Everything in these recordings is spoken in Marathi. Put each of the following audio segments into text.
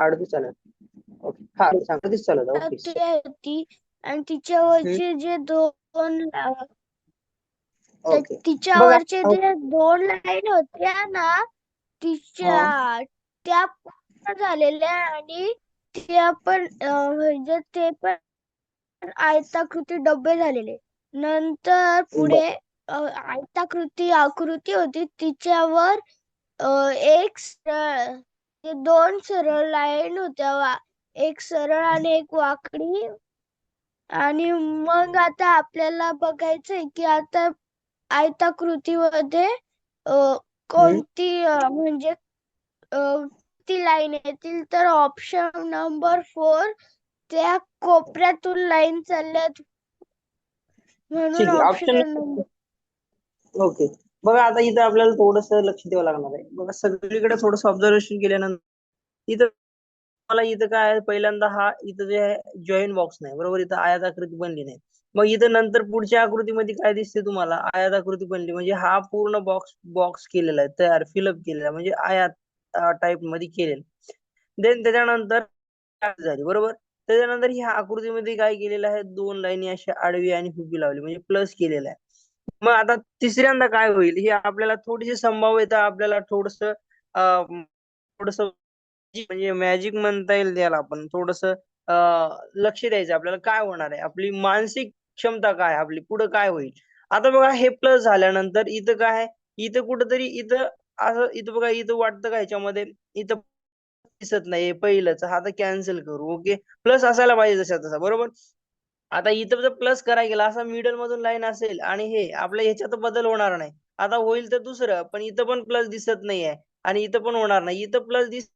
अडतीस चालत ओके हा सांग. चालत ओके होती. आणि तिच्यावरचे जे दोन ओके तिच्यावरचे जे दोन लाईन होत्या ना तिच्या त्या पूर्ण झालेल्या आणि त्या पण म्हणजे ते पण आयताकृती डबे झालेले. नंतर पुढे आयताकृती आकृती होती. तिच्यावर एक ते दोन सरळ लाईन होत्या वा. एक सरळ आणि एक वाकडी. आणि मग आता आपल्याला बघायचंय की आता आयताकृतीमध्ये कोणती म्हणजे ती लाईन येतील तर ऑप्शन नंबर फोर त्या कोपऱ्यातून लाईन चालल्यात. म्हणून ऑप्शन नंबर ओके. बघा आता इथं आपल्याला थोडस लक्ष द्यावं लागणार आहे. बघा सगळीकडे थोडस ऑब्झर्वेशन केल्यानंतर इथं मला इथं काय पहिल्यांदा हा इथं जे आहे जॉईन बॉक्स नाही. बरोबर? इथं आयात आकृती बनली नाही. मग इथं नंतर पुढच्या आकृतीमध्ये काय दिसते तुम्हाला? आयात आकृती बनली. म्हणजे हा पूर्ण बॉक्स बॉक्स केलेला आहे तयार फिलअप केलेला आहे. म्हणजे आयात टाइपमध्ये केलेला देन त्याच्यानंतर झाली. बरोबर? त्याच्यानंतर ह्या आकृतीमध्ये काय केलेलं आहे? दोन लाईनी अशा आडवी आणि हुबी लावली. म्हणजे प्लस केलेला आहे. मग आता तिसऱ्यांदा काय होईल? ही आपल्याला थोडीशी संभाव्यता आपल्याला थोडस थोडस म्हणजे मॅजिक म्हणता येईल त्याला आपण. थोडस लक्ष द्यायचं आपल्याला काय होणार आहे. आपली मानसिक क्षमता काय आपली पुढे काय होईल? आता बघा हे प्लस झाल्यानंतर इथं काय इथं कुठंतरी इथं असं इथं बघा इथं वाटतं का ह्याच्यामध्ये इथं दिसत नाही पहिलंच. हा आता कॅन्सल करू ओके प्लस असायला पाहिजे जसं तसा बरोबर? आता इथं जर प्लस करायला गेला असा मिडल मधून लाईन असेल आणि हे आपल्या ह्याच्यात बदल होणार नाही. आता होईल तर दुसरं पण इथं पण प्लस दिसत नाहीये आणि इथं पण होणार नाही. इथं प्लस दिस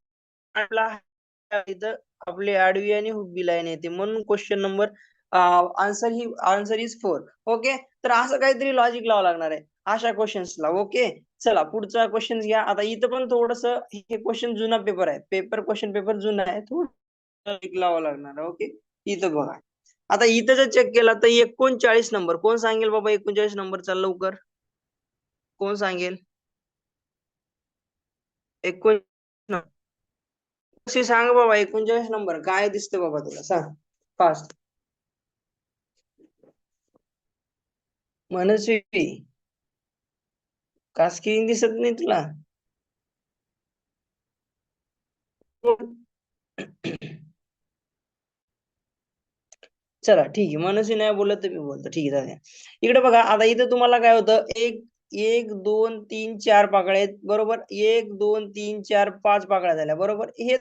इथं आपली आडवी आणि हुबी लाईन येते. म्हणून क्वेश्चन नंबर आन्सर ही आन्सर इज फोर ओके तर असं काहीतरी लॉजिक लावा लागणार आहे. अशा क्वेश्चन्सला ओके चला पुढचा क्वेश्चन घ्या. आता इथं पण थोडस हे क्वेश्चन जुना पेपर आहे. पेपर क्वेश्चन पेपर जुना आहे. थोडं लावा लागणार ओके इथं बघा. आता इथं जर चेक केला तर एकोणचाळीस नंबर कोण सांगेल बाबा एकोणचाळीस नंबरचा लवकर? कोण सांगेल? एकोण सांग बाबा एकोणचाळीस नंबर काय दिसतं बाबा तुला? सांग. फास्ट मनस्वी. का स्क्रीन दिसत नाही तुला? चला ठीक आहे. मनसी नाही बोलत तर मी बोलतो. ठीक आहे चालेल इकडे बघा आता इथं तुम्हाला काय होतं? एक एक दोन तीन चार पाकळ्या आहेत. बरोबर? एक दोन तीन चार पाच पाकळ्या झाल्या. बरोबर? हे